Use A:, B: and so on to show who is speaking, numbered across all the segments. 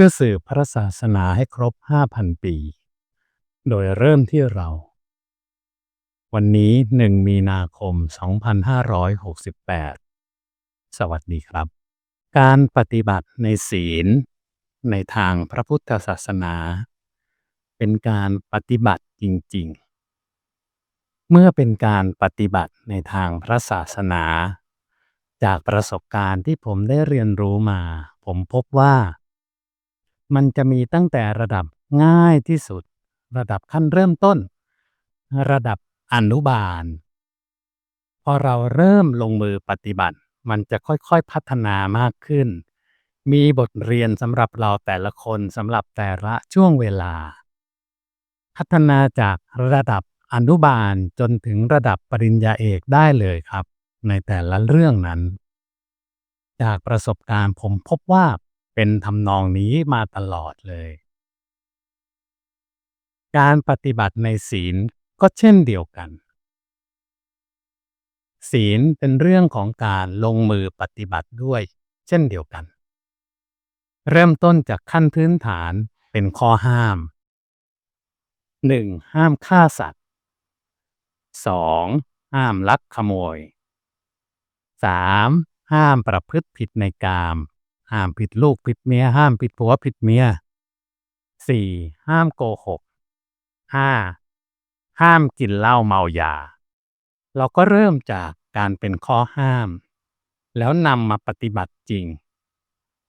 A: พื่อสืบพระศาสนาให้ครบ 5,000 ปี โดยเริ่มที่เรา วันนี้ 1 มีนาคม 2568 สวัสดีครับ การปฏิบัติในศีล ในทางพระพุทธศาสนา เป็นการปฏิบัติจริง ๆเมื่อเป็นการปฏิบัติในทางพระศาสนา จากประสบการณ์ที่ผมได้เรียนรู้มา ผมพบว่า มันจะมีตั้งแต่ระดับง่ายที่สุด ระดับขั้นเริ่มต้น ระดับอนุบาล พอเราเริ่มลงมือปฏิบัติ มันจะค่อยๆพัฒนามากขึ้น มีบทเรียนสำหรับเราแต่ละคนสำหรับแต่ละช่วงเวลา พัฒนาจากระดับอนุบาลจนถึงระดับปริญญาเอกได้เลยครับ ในแต่ละเรื่องนั้น จากประสบการณ์ผมพบว่า เป็นทำนองนี้มาตลอดเลย การปฏิบัติในศีลก็เช่นเดียวกัน ศีลเป็นเรื่องของการลงมือปฏิบัติด้วย เช่นเดียวกัน เริ่มต้นจากขั้นพื้นฐานเป็นข้อห้าม 1. ห้ามฆ่าสัตว์ 2. ห้ามลักขโมย 3. ห้ามประพฤติผิดในกาม ห้ามผิดลูกผิดเมียห้ามผิดผัวผิดเมีย 4. ห้ามโกหก 5. ห้ามกินเหล้าเมายา เราก็เริ่มจากการเป็นข้อห้าม แล้วนำมาปฏิบัติจริง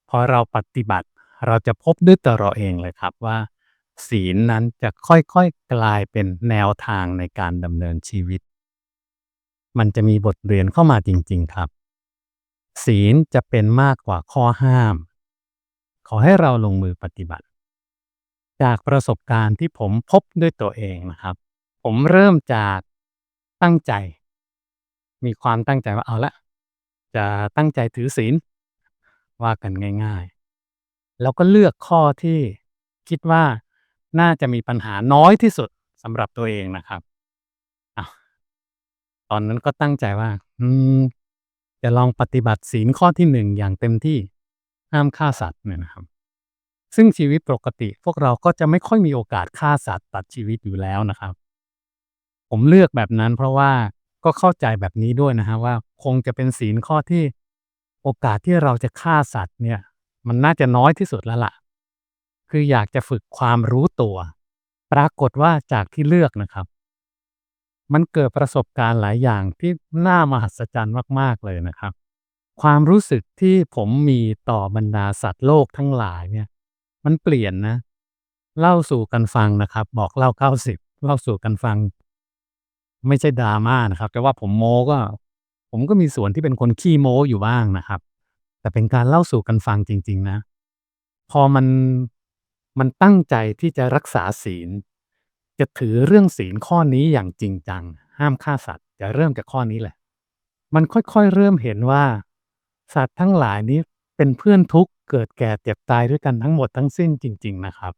A: พอเราปฏิบัติเราจะพบด้วยตัวเราเองเลยครับว่า ศีลนั้นจะค่อยๆกลายเป็นแนวทางในการดำเนินชีวิต มันจะมีบทเรียนเข้ามาจริง ๆ ครับ ศีลจะเป็นมากกว่าข้อห้าม ขอให้เราลงมือปฏิบัติ จากประสบการณ์ที่ผมพบด้วยตัวเองนะครับ ผมเริ่มจากตั้งใจ มีความตั้งใจว่าเอาละ จะตั้งใจถือศีลว่ากันง่ายๆ แล้วก็เลือกข้อที่คิดว่าน่าจะมีปัญหาน้อยที่สุดสำหรับตัวเองนะครับอตอนนั้นก็ตั้งใจว่า อืม จะลองปฏิบัติศีลข้อที่หนึ่งอย่างเต็มที่ห้ามฆ่าสัตว์เนี่ยนะครับ ซึ่งชีวิตปกติพวกเราก็จะไม่ค่อยมีโอกาสฆ่าสัตว์ตัดชีวิตอยู่แล้วนะครับ ผมเลือกแบบนั้นเพราะว่าก็เข้าใจแบบนี้ด้วยนะฮะว่าคงจะเป็นศีลข้อที่โอกาสที่เราจะฆ่าสัตว์เนี่ย มันน่าจะน้อยที่สุดแล้วล่ะ คืออยากจะฝึกความรู้ตัว ปรากฏว่าจากที่เลือกนะครับ มันเกิดประสบการณ์หลายอย่างที่น่ามหัศจรรย์มาก ๆ เลยนะครับ ความรู้สึกที่ผมมีต่อบรรดาสัตว์โลกทั้งหลายเนี่ย มันเปลี่ยนนะ เล่าสู่กันฟังนะครับ บอกเล่าเก้าสิบเล่าสู่กันฟัง ไม่ใช่ดราม่านะครับแต่ว่าผมโม้ก็ ผมก็มีส่วนที่เป็นคนขี้โม้อยู่บ้างนะครับ แต่เป็นการเล่าสู่กันฟังจริง ๆ นะ พอมันมันตั้งใจที่จะรักษาศีล จะถือเรื่องศีลข้อนี้อย่างจริงจัง ห้ามฆ่าสัตว์จะเริ่มจากข้อนี้แหละ มันค่อยๆเริ่มเห็นว่า สัตว์ทั้งหลายนี้เป็นเพื่อนทุกข์เกิดแก่เจ็บตายด้วยกันทั้งหมดทั้งสิ้นจริง ๆนะครับ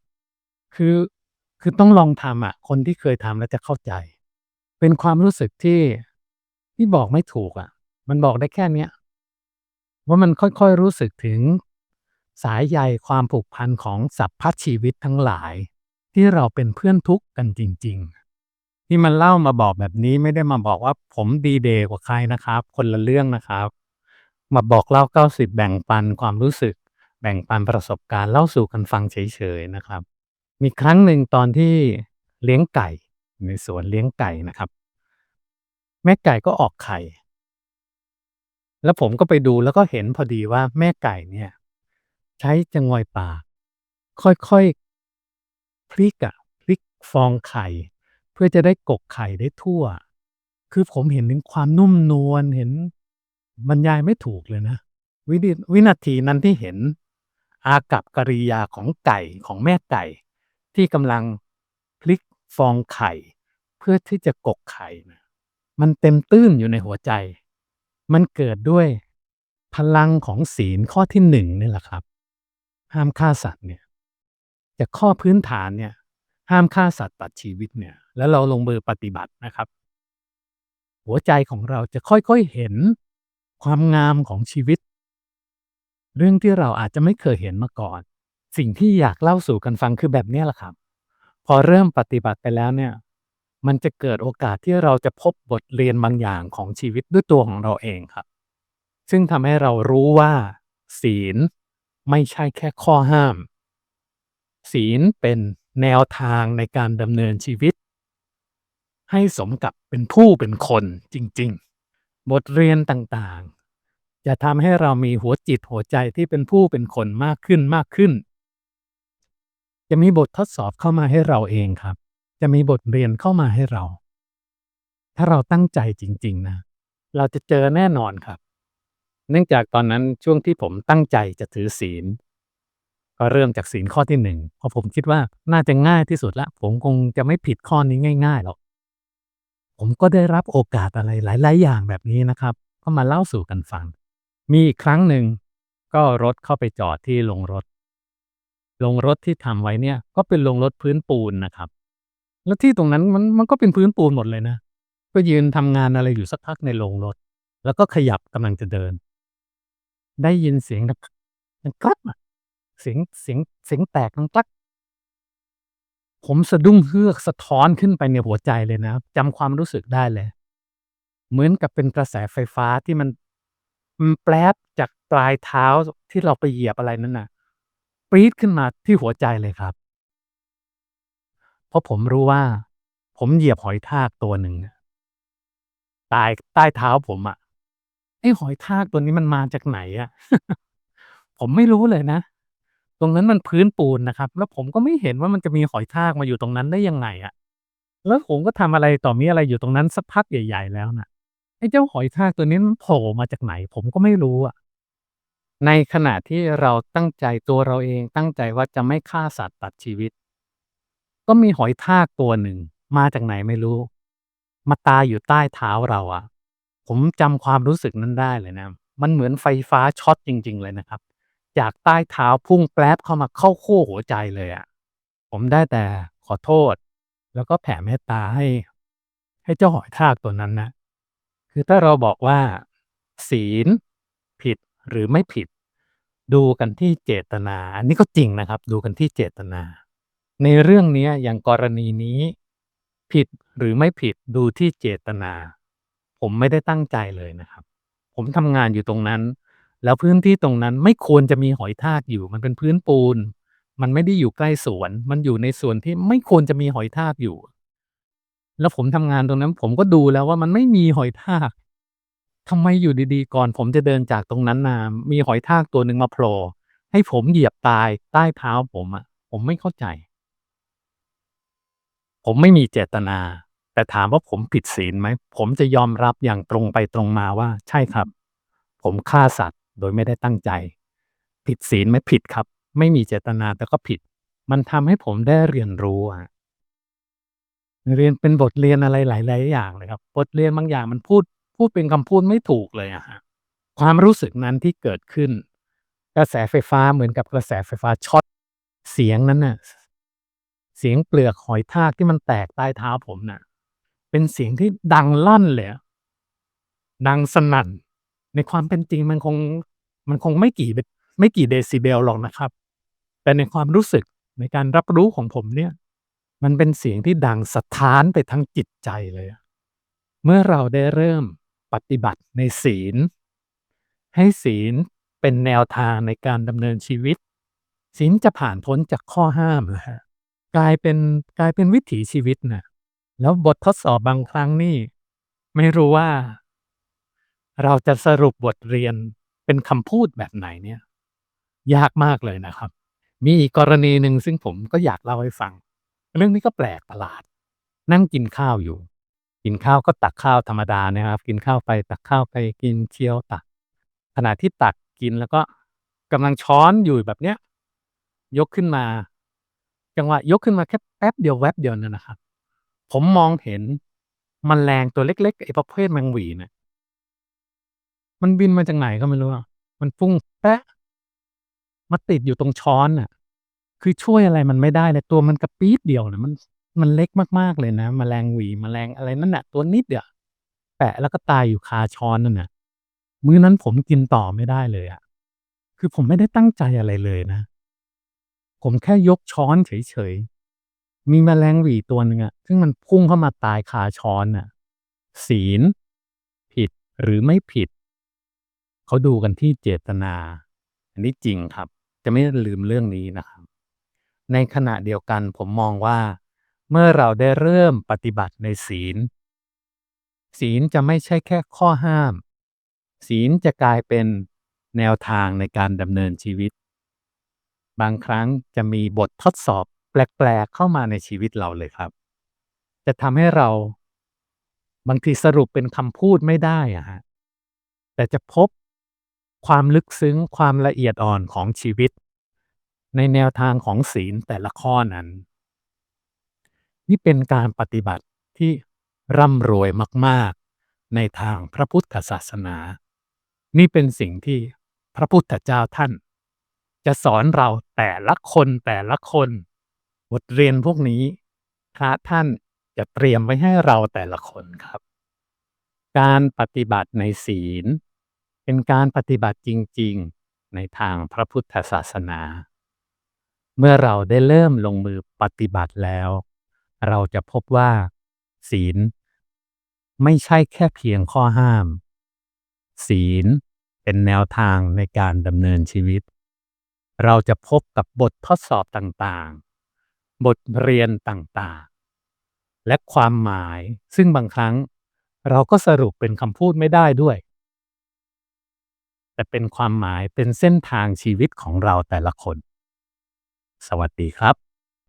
A: คือคือต้องลองทำอะ คนที่เคยทำแล้วจะเข้าใจ เป็นความรู้สึกที่ที่บอกไม่ถูกอะ มันบอกได้แค่เนี้ยว่ามันค่อยๆรู้สึกถึงสายใยความผูกพันของสัพพชีวิตทั้งหลาย ที่เราเป็นเพื่อนทุกข์กันจริง ๆ ที่มันเล่ามาบอกแบบนี้ไม่ได้มาบอกว่าผมดีเดย์กว่าใครนะครับ คนละเรื่องนะครับ มาบอกเล่าเก้าสิบแบ่งปันความรู้สึก แบ่งปันประสบการณ์เล่าสู่กันฟังเฉยๆนะครับ มีครั้งหนึ่งตอนที่เลี้ยงไก่ ในสวนเลี้ยงไก่นะครับ แม่ไก่ก็ออกไข่ แล้วผมก็ไปดูแล้วก็เห็นพอดีว่าแม่ไก่เนี่ย ใช้จงอยปากค่อย พลิกอะพลิกฟองไข่ เพื่อจะได้กกไข่ได้ทั่ว คือผมเห็นถึงความนุ่มนวลเห็นบรรยายไม่ถูกเลยนะวิดิวินาทีนั้นที่เห็น อากับกริยาของไก่ของแม่ไก่ ที่กำลังพลิกฟองไข่ เพื่อที่จะกกไข่นะมันเต็มตื้นอยู่ในหัวใจ มันเกิดด้วยพลังของศีลข้อที่หนึ่งนี่แหละครับ ห้ามฆ่าสัตว์เนี่ย จากข้อพื้นฐานเนี่ยห้ามฆ่าสัตว์ตัดชีวิตเนี่ย แล้วเราลงมือปฏิบัตินะครับ หัวใจของเราจะค่อยๆเห็นความงามของชีวิต เรื่องที่เราอาจจะไม่เคยเห็นมาก่อน สิ่งที่อยากเล่าสู่กันฟังคือแบบนี้แหละครับ พอเริ่มปฏิบัติไปแล้วเนี่ย มันจะเกิดโอกาสที่เราจะพบบทเรียนบางอย่างของชีวิตด้วยตัวของเราเองครับ ซึ่งทำให้เรารู้ว่า ศีลไม่ใช่แค่ข้อห้าม ศีลเป็นแนวทางในการดำเนินชีวิต ให้สมกับเป็นผู้เป็นคนจริง ๆ บทเรียนต่างๆ จะทำให้เรามีหัวจิตหัวใจที่เป็นผู้เป็นคนมากขึ้นมากขึ้น จะมีบททดสอบเข้ามาให้เราเองครับ จะมีบทเรียนเข้ามาให้เรา ถ้าเราตั้งใจจริง ๆ นะ เราจะเจอแน่นอนครับ เนื่องจากตอนนั้นช่วงที่ผมตั้งใจจะถือศีล ก็เริ่มจากศีลข้อที่หนึ่งเพราะผมคิดว่าน่าจะง่ายที่สุดละ ผมคงจะไม่ผิดข้อนี้ง่ายๆหรอกผมก็ได้รับโอกาสอะไรหลาย ๆ อย่างแบบนี้นะครับ ก็มาเล่าสู่กันฟัง มีอีกครั้งหนึ่งก็รถเข้าไปจอดที่โรงรถโรงรถที่ทำไว้เนี่ย ก็เป็นโรงรถพื้นปูนนะครับ แล้วที่ตรงนั้นมันมันก็เป็นพื้นปูนหมดเลยนะ ก็ยืนทำงานอะไรอยู่สักพักในโรงรถ แล้วก็ขยับกำลังจะเดิน ได้ยินเสียงดังดังกรักอะ เสียงเสียงเสียงแตกดังกรัก ผมสะดุ้งเฮือกสะท้อนขึ้นไปในหัวใจเลยนะจำความรู้สึกได้เลย เหมือนกับเป็นกระแสไฟฟ้าที่มันมันแปรบจากปลายเท้าที่เราไปเหยียบอะไรนั่นน่ะปรี๊ดขึ้นมาที่หัวใจเลยครับ เพราะผมรู้ว่า ผมเหยียบหอยทากตัวหนึ่งตายใต้เท้าผมอะไอ้หอยทากตัวนี้มันมาจากไหนอะ ผมไม่รู้เลยนะ ตรงนั้นมันพื้นปูนนะครับ แล้วผมก็ไม่เห็นว่ามันจะมีหอยทากมาอยู่ตรงนั้นได้ยังไงอะแล้วผมก็ทำอะไรต่อมีอะไรอยู่ตรงนั้นสักพักใหญ่ๆแล้วน่ะไอ้เจ้าหอยทากตัวนี้มันโผล่มาจากไหน ผมก็ไม่รู้อะในขณะที่เราตั้งใจตัวเราเองตั้งใจว่าจะไม่ฆ่าสัตว์ตัดชีวิต ก็มีหอยทากตัวหนึ่ง มาจากไหนไม่รู้ มาตายอยู่ใต้เท้าเราอะผมจำความรู้สึกนั้นได้เลยนะ มันเหมือนไฟฟ้าช็อตจริง ๆ เลยนะครับ จากใต้เท้าพุ่งแป๊บเข้ามาเข้าขั้วหัวใจเลยอะผมได้แต่ขอโทษ แล้วก็แผ่เมตตาให้ ให้เจ้าหอยทากตัวนั้นนะ คือถ้าเราบอกว่า ศีล ผิดหรือไม่ผิด ดูกันที่เจตนา อันนี้ก็จริงนะครับ ดูกันที่เจตนา ในเรื่องนี้อย่างกรณีนี้ ผิดหรือไม่ผิดดูที่เจตนา ผมไม่ได้ตั้งใจเลยนะครับ ผมทำงานอยู่ตรงนั้น แล้วพื้นที่ตรงนั้นไม่ควรจะมีหอยทากอยู่ มันเป็นพื้นปูน มันไม่ได้อยู่ใกล้สวน มันอยู่ในส่วนที่ไม่ควรจะมีหอยทากอยู่ แล้วผมทำงานตรงนั้น ผมก็ดูแล้วว่ามันไม่มีหอยทากทำไมอยู่ดีๆ ก่อนผมจะเดินจากตรงนั้นมามีหอยทากตัวหนึ่งมาโผล่ให้ผมเหยียบตายใต้เท้าผมอะผมไม่เข้าใจ ผมไม่มีเจตนา แต่ถามว่าผมผิดศีลไหม ผมจะยอมรับอย่างตรงไปตรงมาว่า ใช่ครับ ผมฆ่าสัตว์ โดยไม่ได้ตั้งใจ ผิดศีลไหมผิดครับ ไม่มีเจตนาแต่ก็ผิด มันทำให้ผมได้เรียนรู้อะเรียนเป็นบทเรียนอะไรหลาย ๆ อย่างเลยครับ บทเรียนบางอย่างมันพูด พูดเป็นคำพูดไม่ถูกเลยอะครับความรู้สึกนั้นที่เกิดขึ้น กระแสไฟฟ้าเหมือนกับกระแสไฟฟ้าช็อตเสียงนั้นน่ะเสียงเปลือกหอยทากที่มันแตกใต้เท้าผมน่ะ เป็นเสียงที่ดังลั่นเลยอะดังสนั่น ในความเป็นจริงมันคงมันคงไม่กี่ไม่กี่เดซิเบลหรอกนะครับ แต่ในความรู้สึกในการรับรู้ของผมเนี่ย มันเป็นเสียงที่ดังสะท้านไปทั้งจิตใจเลย เมื่อเราได้เริ่มปฏิบัติในศีล ให้ศีลเป็นแนวทางในการดำเนินชีวิต ศีลจะผ่านพ้นจากข้อห้ามอะครับกลายเป็นกลายเป็นวิถีชีวิตนะแล้วบททดสอบบางครั้งนี่ ไม่รู้ว่า เราจะสรุปบทเรียนเป็นคำพูดแบบไหนเนี่ย ยากมากเลยนะครับ มีอีกกรณีหนึ่งซึ่งผมก็อยากเล่าให้ฟัง เรื่องนี้ก็แปลกประหลาด นั่งกินข้าวอยู่ กินข้าวก็ตักข้าวธรรมดานะครับ กินข้าวไปตักข้าวไปกินเคี้ยวตัก ขณะที่ตักกินแล้วก็กำลังช้อนอยู่แบบเนี้ย ยกขึ้นมา จังหวะยกขึ้นมาแค่แป๊บเดียวแวบเดียวนั่นนะครับ ผมมองเห็นแมลงตัวเล็กๆไอ้ประเภทแมงหวี่น่ะ มันบินมาจากไหนก็ไม่รู้อะมันฟุ้งแปะมาติดอยู่ตรงช้อนน่ะคือช่วยอะไรมันไม่ได้เลยตัวมันกระปี๊ดเดียวน่ะมันมันเล็กมากๆเลยนะแมลงหวี่แมลงอะไรนั่นน่ะตัวนิดเดียวแปะแล้วก็ตายอยู่คาช้อนนั่นน่ะมื้อนั้นผมกินต่อไม่ได้เลยอะคือผมไม่ได้ตั้งใจอะไรเลยนะ ผมแค่ยกช้อนเฉยๆมีแมลงหวีตัวหนึ่งอะซึ่งมันพุ่งเข้ามาตายคาช้อนน่ะศีลผิดหรือไม่ผิด เขาดูกันที่เจตนา อันนี้จริงครับ จะไม่ลืมเรื่องนี้นะครับ ในขณะเดียวกันผมมองว่า เมื่อเราได้เริ่มปฏิบัติในศีล ศีลจะไม่ใช่แค่ข้อห้าม ศีลจะกลายเป็นแนวทางในการดำเนินชีวิต บางครั้งจะมีบททดสอบแปลกๆเข้ามาในชีวิตเราเลยครับ จะทำให้เรา บางทีสรุปเป็นคำพูดไม่ได้อะฮะแต่จะพบ ความลึกซึ้งความละเอียดอ่อนของชีวิต ในแนวทางของศีลแต่ละข้อนั้น นี่เป็นการปฏิบัติที่ร่ำรวยมาก ๆ ในทางพระพุทธศาสนา นี่เป็นสิ่งที่พระพุทธเจ้าท่าน จะสอนเราแต่ละคนแต่ละคน บทเรียนพวกนี้พระท่านจะเตรียมไว้ให้เราแต่ละคนครับ การปฏิบัติในศีล เป็นการปฏิบัติจริง ๆ ในทางพระพุทธศาสนา เมื่อเราได้เริ่มลงมือปฏิบัติแล้ว เราจะพบว่า ศีล ไม่ใช่แค่เพียงข้อห้าม ศีลเป็นแนวทางในการดำเนินชีวิต เราจะพบกับบททดสอบต่างๆ บทเรียนต่างๆ และความหมายซึ่งบางครั้งเราก็สรุปเป็นคำพูดไม่ได้ด้วย แต่เป็นความหมายเป็นเส้นทางชีวิตของเราแต่ละคน สวัสดีครับ